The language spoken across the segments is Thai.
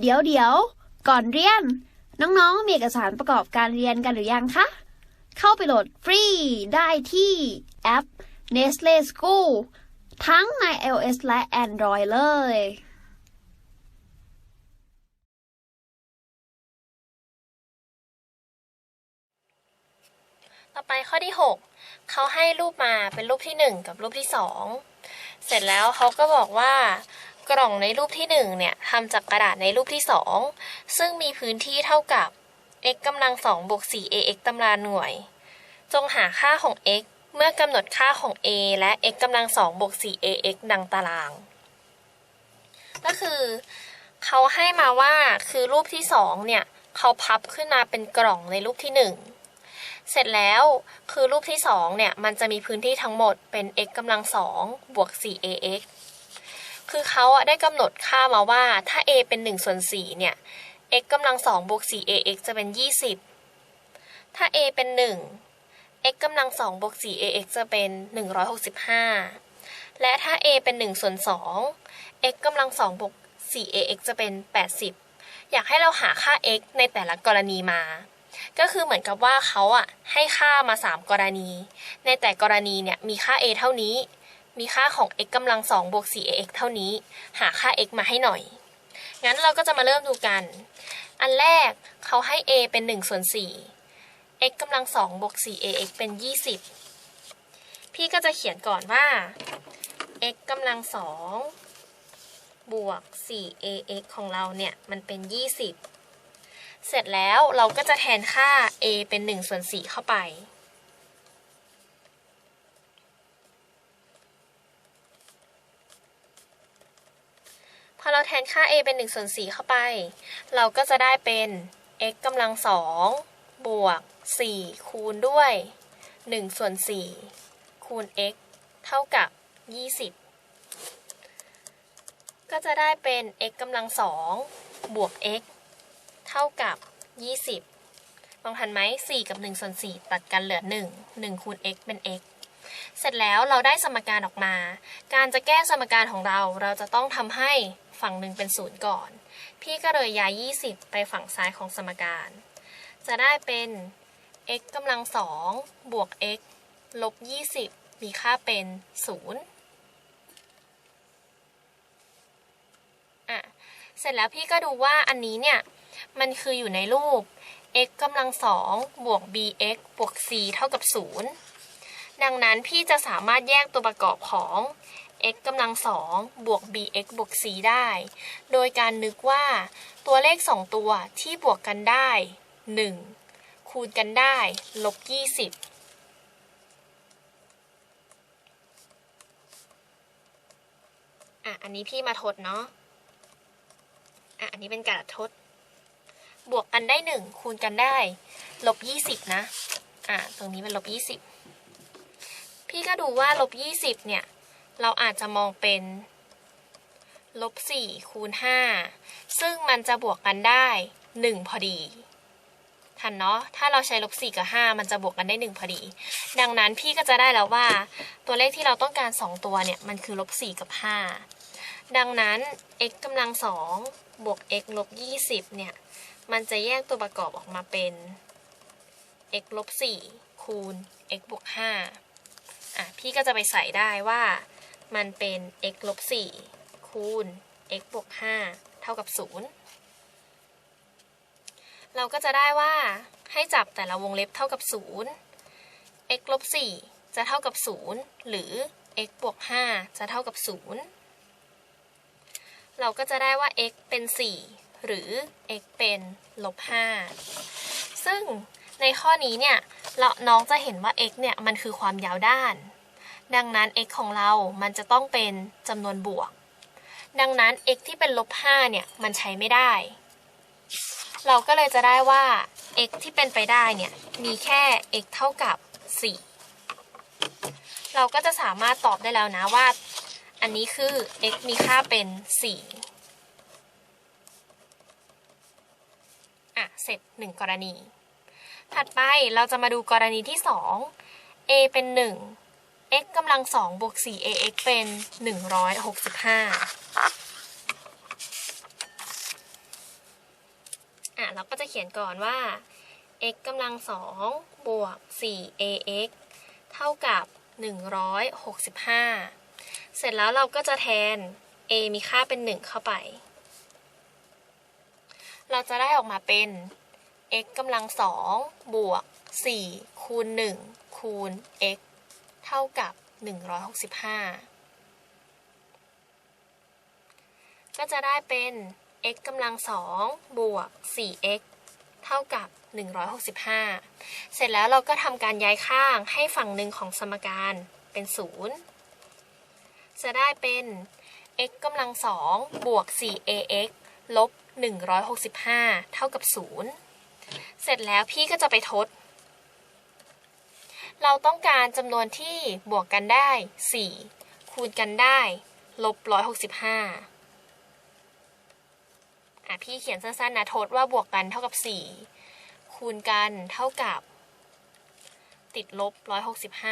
เดี๋ยวเดี๋ยวก่อนเรียน น้องๆ มีเอกสารประกอบการเรียนกันหรือยังคะ เข้าไปโหลดฟรีได้ที่แอป Nestle School ทั้งใน iOS และ Android เลยต่อไปข้อที่ 6 เขาให้รูปมาเป็นรูปที่ 1 กับรูปที่ 2 เสร็จแล้วเขาก็บอกว่า กล่องในรูปที่ 1 เนี่ยทำจากกระดาษในรูปที่ 2 ซึ่งมีพื้นที่เท่ากับ x กำลัง2บวก 4ax ตำราหน่วย จงหาค่าของ x เมื่อกำหนดค่าของ a และ x กำลัง2บวก 4ax ดังตาราง ก็คือเขาให้มาว่าคือรูปที่ 2 เนี่ยเขาพับขึ้นมาเป็นกล่องในรูปที่ 1เสร็จแล้วคือรูปที่ 2 เนี่ย มันจะมีพื้นที่ทั้งหมดเป็น x กำลัง2บวก 4ax คือเขาอะได้กำหนดค่ามาว่าถ้า a เป็น1ส่วน4เนี่ย x กำลัง2บวก 4ax จะเป็น 20 ถ้า a เป็น 1 x กำลัง2บวก 4ax จะเป็น 165 และถ้า a เป็น1ส่วน2 x กำลัง2บวก 4ax จะเป็น 80 อยากให้เราหาค่า x ในแต่ละกรณีมา ก็คือเหมือนกับว่าเขาอะให้ค่ามา 3 กรณี ในแต่กรณีเนี่ยมีค่า a เท่านี้ มีค่าของ x กำลัง2บวก 4ax เท่านี้ หาค่า x มาให้หน่อย งั้นเราก็จะมาเริ่มดูกัน อันแรกเขาให้ a เป็น1ส่วน4 x กำลัง2บวก 4ax เป็น 20 พี่ก็จะเขียนก่อนว่า x กำลัง2บวก 4ax ของเราเนี่ย มันเป็น 20 เสร็จแล้วเราก็จะแทนค่า a เป็น1ส่วน4เข้าไป พอเรา แทนค่า a เป็น1ส่วน4เข้าไป เราก็จะได้เป็น x กำลัง2บวก 4 คูณด้วย1ส่วน4คูณ x เท่ากับ 20 ก็จะได้เป็น x กำลัง2บวก x เท่ากับ 20 ลองทันไหม 4 กับ 1 ส่วน 4 ตัดกันเหลือ 1 1 คูณ x เป็น x เสร็จแล้วเราได้สมการออกมา การจะแก้สมการของเรา เราจะต้องทำให้ ฝั่งหนึ่งเป็นศูนย์ก่อน พี่ก็เลยย้าย 20 ไปฝั่งซ้ายของสมการ จะได้เป็น x กำลัง2บวก x ลบ 20 มีค่าเป็น 0 อะ เสร็จแล้วพี่ก็ดูว่าอันนี้เนี่ย มันคืออยู่ในรูป x กำลัง2บวก bx บวก c เท่ากับ 0 ดังนั้นพี่จะสามารถแยกตัวประกอบของ x กำลัง2บวก bx บวก c ได้ โดยการนึกว่าตัวเลข 2 ตัวที่บวกกันได้ 1 คูณกันได้ลบ20อะ อันนี้พี่มาทดเนาะ อะ อันนี้เป็นกระดาษทด บวกกันได้ 1 คูณกันได้ ลบ 20 นะ อะ ตรงนี้เป็นลบ 20 พี่ก็ดูว่าลบ 20 เนี่ย เราอาจจะมองเป็นลบ4คูณ5ซึ่งมันจะบวกกันได้ 1 พอดีทันเนาะถ้าเราใช้ลบ4กับ 5 มันจะบวกกันได้ 1 พอดี ดังนั้นพี่ก็จะได้แล้วว่า ตัวเลขที่เราต้องการ 2 ตัวเนี่ย มันคือลบ4กับ 5 ดังนั้น x กำลัง2บวก x ลบ20 เนี่ย มันจะแยกตัวประกอบออกมาเป็น x ลบ4คูณ x บวก5อะพี่ก็จะไปใส่ได้ว่า มันเป็น x ลบ4คูณ x บวก5เท่ากับ 0 เราก็จะได้ว่าให้จับแต่ละวงเล็บเท่ากับ 0 x ลบ4จะเท่ากับ 0 หรือ x บวก5จะเท่ากับ 0 เราก็จะได้ว่า x เป็น 4 หรือ x เป็นลบ5ซึ่งในข้อนี้เนี่ยเราน้องจะเห็นว่า x เนี่ยมันคือความยาวด้าน ดังนั้น x ของเรามันจะต้องเป็นจำนวนบวก ดังนั้น x ที่เป็นลบ5เนี่ย มันใช้ไม่ได้ เราก็เลยจะได้ว่า x ที่เป็นไปได้เนี่ย มีแค่ x เท่ากับ 4 เราก็จะสามารถตอบได้แล้วนะว่า อันนี้คือ x มีค่าเป็น 4 อะ เสร็จ 1 กรณี ถัดไปเราจะมาดูกรณีที่ 2 a เป็น 1 x กำลัง2บวก 4ax เป็น 165ะเราก็จะเขียนก่อนว่า x กำลังสองบวก 4ax เท่ากับ 165 เสร็จแล้วเราก็จะแทน a มีค่าเป็น 1 เข้าไป เราจะได้ออกมาเป็น x กำลังสองบวก 4 คูณ 1 คูณ x เท่ากับ 165 ก็จะได้เป็น x กำลังสองบวก 4x เท่ากับ 165 เสร็จแล้วเราก็ทำการย้ายข้างให้ฝั่งหนึ่งของสมการเป็น 0 จะได้เป็น x กำลังสองบวก 4ax ลบ 165 เท่ากับ 0 เสร็จแล้วพี่ก็จะไปทด เราต้องการจำนวนที่บวกกันได้ 4 คูณกันได้ลบ165อะพี่เขียนสั้นๆนะทดว่าบวกกันเท่ากับ 4 คูณกันเท่ากับ ติดลบ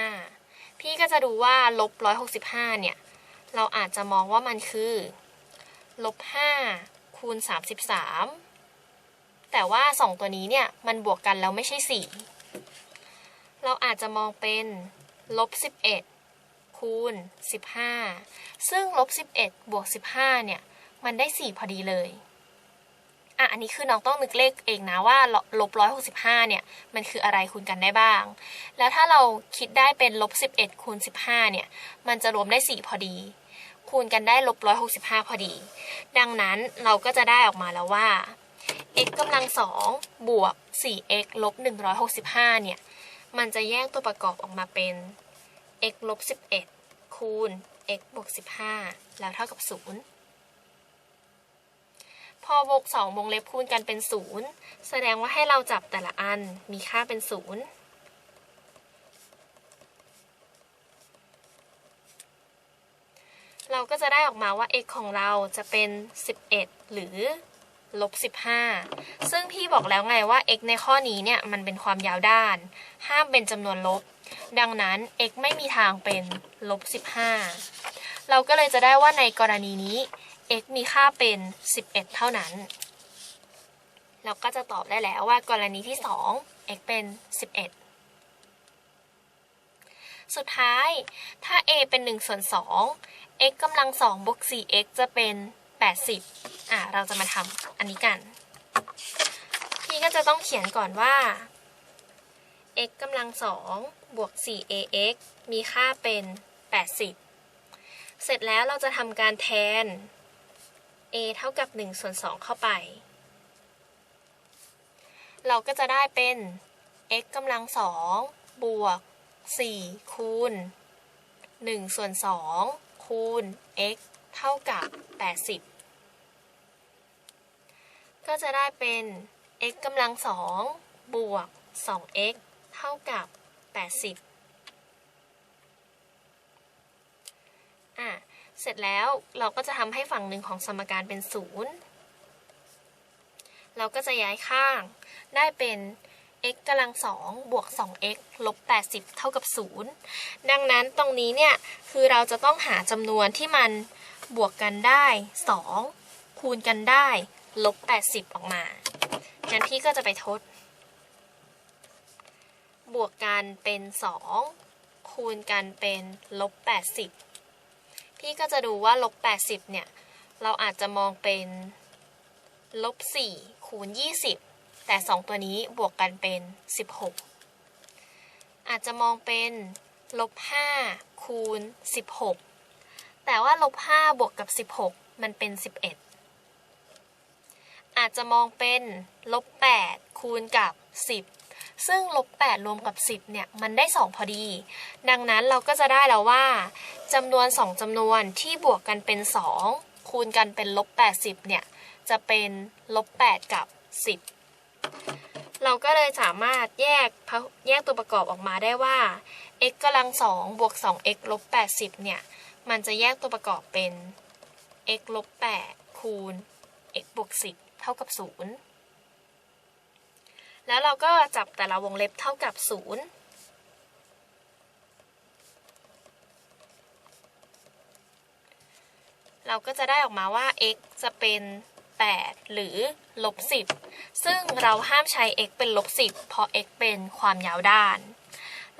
165พี่ก็จะดูว่าลบ165เนี่ย เราอาจจะมองว่ามันคือลบ5คูณ33แต่ว่า2ตัวนี้เนี่ย มันบวกกันแล้วไม่ใช่4 เราอาจจะมองเป็นลบ11 คูณ 15 ซึ่งลบ11บวก15 เนี่ย มันได้ 4 พอดีเลยอะอันนี้คือน้องต้องนึกเลขเองนะว่าลบร้อยหกสิบห้าเนี่ย มันคืออะไรคูณกันได้บ้าง แล้วถ้าเราคิดได้เป็นลบสิบเอ็ดคูณสิบห้าเนี่ย มันจะรวมได้สี่พอดี คูณกันได้ลบร้อยหกสิบห้าพอดี ดังนั้นเราก็จะได้ออกมาแล้วว่า x กำลังสองบวก 4x ลบ165 เนี่ย มันจะแยกตัวประกอบออกมาเป็น x ลบ11 คูณ x บวก15 แล้วเท่ากับ 0 พอวงสองวงเล็บคูณกันเป็นศูนย์แสดงว่าให้เราจับแต่ละอันมีค่าเป็นศูนย์เราก็จะได้ออกมาว่า x ของเราจะเป็น 11 หรือ ลบ15 ซึ่งพี่บอกแล้วไงว่า x ในข้อนี้เนี่ยมันเป็นความยาวด้าน ห้ามเป็นจำนวนลบ ดังนั้น x ไม่มีทางเป็นลบ15 เราก็เลยจะได้ว่าในกรณีนี้ x มีค่าเป็น 11 เท่านั้น เราก็จะตอบได้แล้วว่ากรณีที่ 2 x เป็น 11สุดท้าย ถ้า a เป็น1ส่วน2 x กำลัง2บวก 4x จะเป็น 80อะเราจะมาทำอันนี้กัน พี่ก็จะต้องเขียนก่อนว่า x กำลัง2บวก 4ax มีค่าเป็น 80 เสร็จแล้วเราจะทำการแทน a เท่ากับ1ส่วน2เข้าไป เราก็จะได้เป็น x กำลัง2บวก 4 คูณ 1 ส่วน 2 คูณ x เท่ากับ 80 ก็จะได้เป็น x กำลัง2บวก 2x เท่ากับ 80อะเสร็จแล้วเราก็จะทำให้ฝั่งหนึ่งของสมการเป็นศูนย์เราก็จะย้ายข้าง ได้เป็น x กำลังสองบวก 2x ลบ 80 เท่ากับ 0 ดังนั้นตรงนี้เนี่ย คือเราจะต้องหาจำนวนที่มันบวกกันได้ 2 คูณกันได้ ลบ 80 ออกมา งั้นพี่ก็จะไปทด บวกกันเป็น 2 คูณกันเป็นลบ 80 พี่ก็จะดูว่าลบ 80 เนี่ย เราอาจจะมองเป็นลบ 4 คูณ 20 แต่ 2 ตัวนี้บวกกันเป็น 16 อาจจะมองเป็นลบ 5 คูณ 16 แต่ว่าลบ 5 บวกกับ 16 มันเป็น 11 อาจจะมองเป็นลบ8คูณกับ 10 ซึ่งลบ8รวมกับ 10เนี่ยมันได้ 2 พอดี ดังนั้นเราก็จะได้แล้วว่าจำนวน 2จำนวนที่บวกกันเป็น 2 คูณกันเป็นลบ80เนี่ยจะเป็นลบ8กับ 10 เราก็เลยสามารถแยกแยกตัวประกอบออกมาได้ว่า x กำลัง2บวก 2x ลบ80เนี่ยมันจะแยกตัวประกอบเป็น x ลบ8คูณ x บวก10 เท่ากับ 0 แล้วเราก็จับแต่ละวงเล็บเท่ากับ 0เราก็จะได้ออกมาว่า x จะเป็น 8 หรือลบ 10 ซึ่งเราห้ามใช้ x เป็นลบ 10 เพราะ x เป็นความยาวด้าน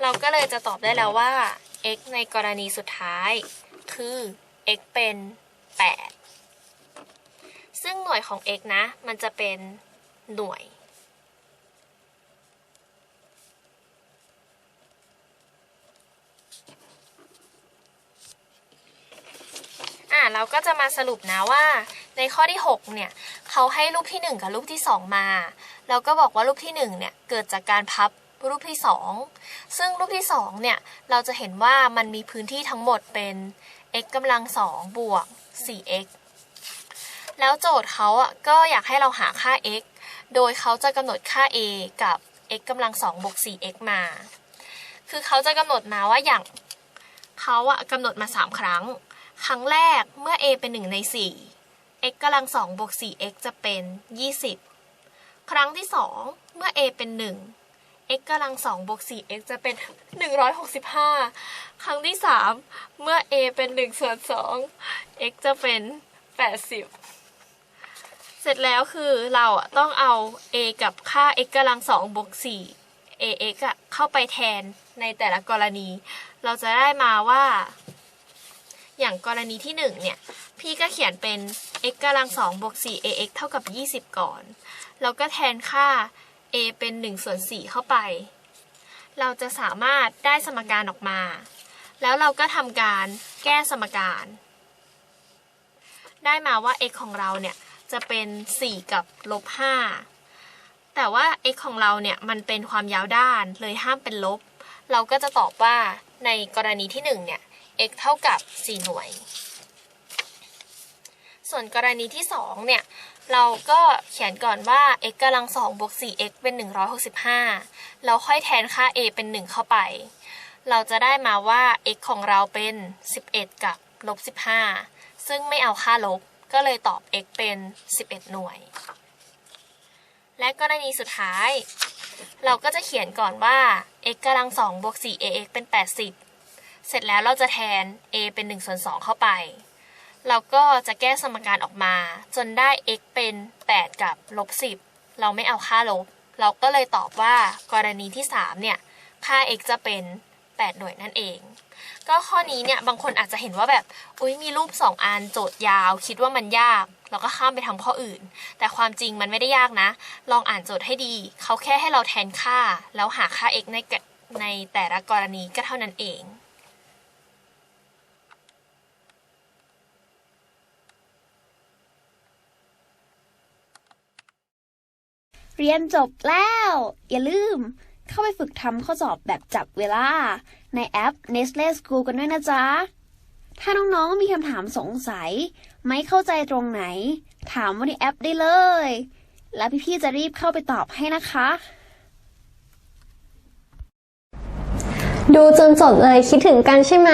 เราก็เลยจะตอบได้แล้วว่า x ในกรณีสุดท้าย คือ x เป็น 8 ซึ่งหน่วยของ x นะ มันจะเป็นหน่วย อะเราก็จะมาสรุปนะว่า ในข้อที่ 6 เนี่ย เขาให้รูปที่ 1 กับรูปที่ 2 มา แล้วก็บอกว่ารูปที่ 1 เนี่ย เกิดจากการพับรูปที่ 2 ซึ่งรูปที่ 2 เนี่ย เราจะเห็นว่ามันมีพื้นที่ทั้งหมดเป็น x กำลัง2บวก 4x แล้วโจทย์เขาอะก็อยากให้เราหาค่า x โดยเขาจะกำหนดค่า a กับ x กำลัง2บวก 4x มา คือเขาจะกำหนดมาว่าอย่างเขาอะกำหนดมา 3 ครั้ง ครั้งแรกเมื่อ a เป็น 1 ใน 4 x กำลัง2บวก 4x จะเป็น 20 ครั้งที่ 2 เมื่อ a เป็น 1 x กำลัง2บวก 4x จะเป็น 165 ครั้งที่ 3 เมื่อ a เป็น1ส่วน2 x จะเป็น 80 เสร็จแล้วคือเราต้องเอา a กับค่า x กำลัง2บวก4 ax อะเข้าไปแทนในแต่ละกรณี เราจะได้มาว่า อย่างกรณีที่1เนี่ย พี่ก็เขียนเป็น x กำลัง2บวก4 ax เท่ากับ 20 ก่อน แล้วก็แทนค่า a เป็น1ส่วน4เข้าไป เราจะสามารถได้สมการออกมา แล้วเราก็ทำการแก้สมการ ได้มาว่า x ของเราเนี่ย จะเป็น 4 กับลบ5แต่ว่า x ของเราเนี่ยมันเป็นความยาวด้านเลยห้ามเป็นลบ เราก็จะตอบว่าในกรณีที่1เนี่ย x เท่ากับ 4 หน่วย ส่วนกรณีที่2เนี่ยเราก็เขียนก่อนว่า x กำลัง2บวก 4x เป็น 165 แล้วค่อยแทนค่า a เป็น 1 เข้าไป เราจะได้มาว่า x ของเราเป็น 11 กับลบ15 ซึ่งไม่เอาค่าลบ ก็เลยตอบ x เป็น 11 หน่วย และกรณีสุดท้าย เราก็จะเขียนก่อนว่า x กำลัง2บวก 4ax เป็น 80 เสร็จแล้วเราจะแทน a เป็น1ส่วน2เข้าไป เราก็จะแก้สมการออกมา จนได้ x เป็น 8 กับลบ 10 เราไม่เอาค่าลบ เราก็เลยตอบว่ากรณีที่ 3 เนี่ย ค่า x จะเป็น 8 หน่วยนั่นเอง ก็ข้อนี้เนี่ยบางคนอาจจะเห็นว่าแบบอุ้ยมีรูป 2อันโจทย์ยาว คิดว่ามันยาก เราก็ข้ามไปทำข้ออื่น แต่ความจริงมันไม่ได้ยากนะ ลองอ่านโจทย์ให้ดี เขาแค่ให้เราแทนค่า แล้วหาค่า x ในในแต่ละกรณีก็เท่านั้นเองเรียนจบแล้ว อย่าลืม เข้าไปฝึกทำข้อสอบแบบจับเวลา ในแอป Nestle School กันด้วยนะจ๊ะ ถ้าน้องๆมีคำถามสงสัย ไม่เข้าใจตรงไหน ถามว่าในแอปได้เลย แล้วพี่ๆจะรีบเข้าไปตอบให้นะคะ ดูจนจบเลยคิดถึงกันใช่ไหม